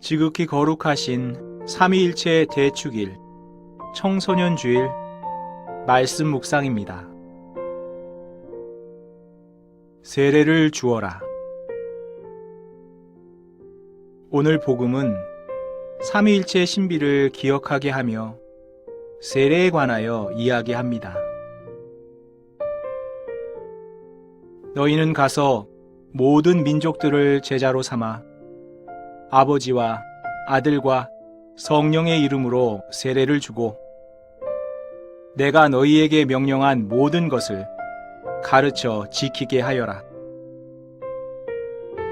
지극히 거룩하신 삼위일체의 대축일 청소년 주일 말씀 묵상입니다. 세례를 주어라. 오늘 복음은 삼위일체 신비를 기억하게 하며 세례에 관하여 이야기합니다. 너희는 가서 모든 민족들을 제자로 삼아 아버지와 아들과 성령의 이름으로 세례를 주고 내가 너희에게 명령한 모든 것을 가르쳐 지키게 하여라.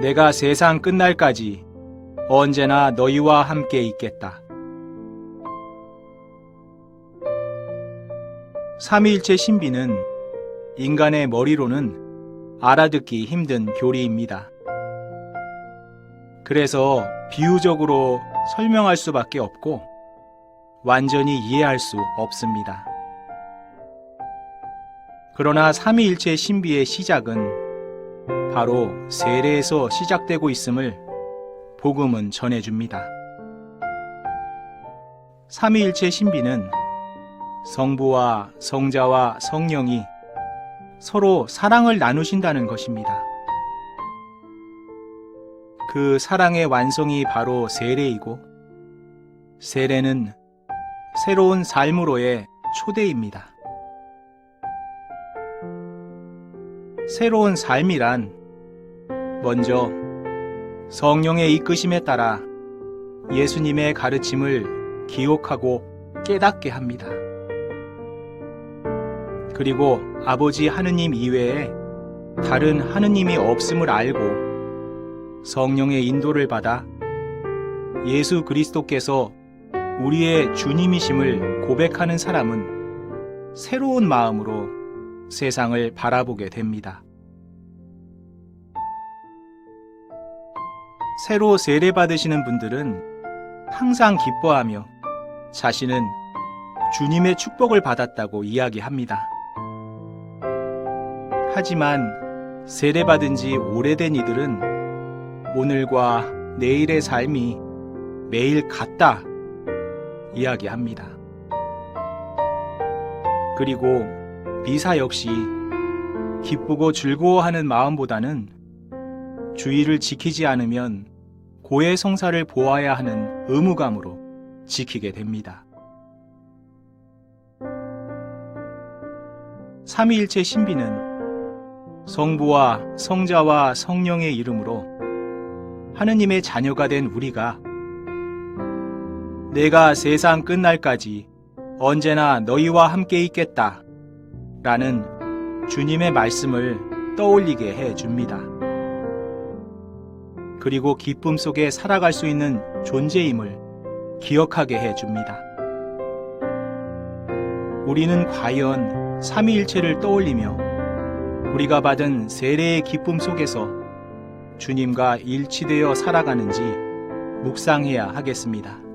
내가 세상 끝날까지 언제나 너희와 함께 있겠다. 삼위일체 신비는 인간의 머리로는 알아듣기 힘든 교리입니다. 그래서 비유적으로 설명할 수밖에 없고 완전히 이해할 수 없습니다. 그러나 삼위일체 신비의 시작은 바로 세례에서 시작되고 있음을 복음은 전해줍니다. 삼위일체 신비는 성부와 성자와 성령이 서로 사랑을 나누신다는 것입니다. 그 사랑의 완성이 바로 세례이고, 세례는 새로운 삶으로의 초대입니다. 새로운 삶이란 먼저 성령의 이끄심에 따라 예수님의 가르침을 기억하고 깨닫게 합니다. 그리고 아버지 하느님 이외에 다른 하느님이 없음을 알고 성령의 인도를 받아 예수 그리스도께서 우리의 주님이심을 고백하는 사람은 새로운 마음으로 세상을 바라보게 됩니다. 새로 세례 받으시는 분들은 항상 기뻐하며 자신은 주님의 축복을 받았다고 이야기합니다. 하지만 세례받은 지 오래된 이들은 오늘과 내일의 삶이 매일 같다 이야기합니다. 그리고 미사 역시 기쁘고 즐거워하는 마음보다는 주의를 지키지 않으면 고해 성사를 보아야 하는 의무감으로 지키게 됩니다. 삼위일체 신비는 성부와 성자와 성령의 이름으로 하느님의 자녀가 된 우리가 내가 세상 끝날까지 언제나 너희와 함께 있겠다 라는 주님의 말씀을 떠올리게 해 줍니다. 그리고 기쁨 속에 살아갈 수 있는 존재임을 기억하게 해 줍니다. 우리는 과연 삼위일체를 떠올리며 우리가 받은 세례의 기쁨 속에서 주님과 일치되어 살아가는지 묵상해야 하겠습니다.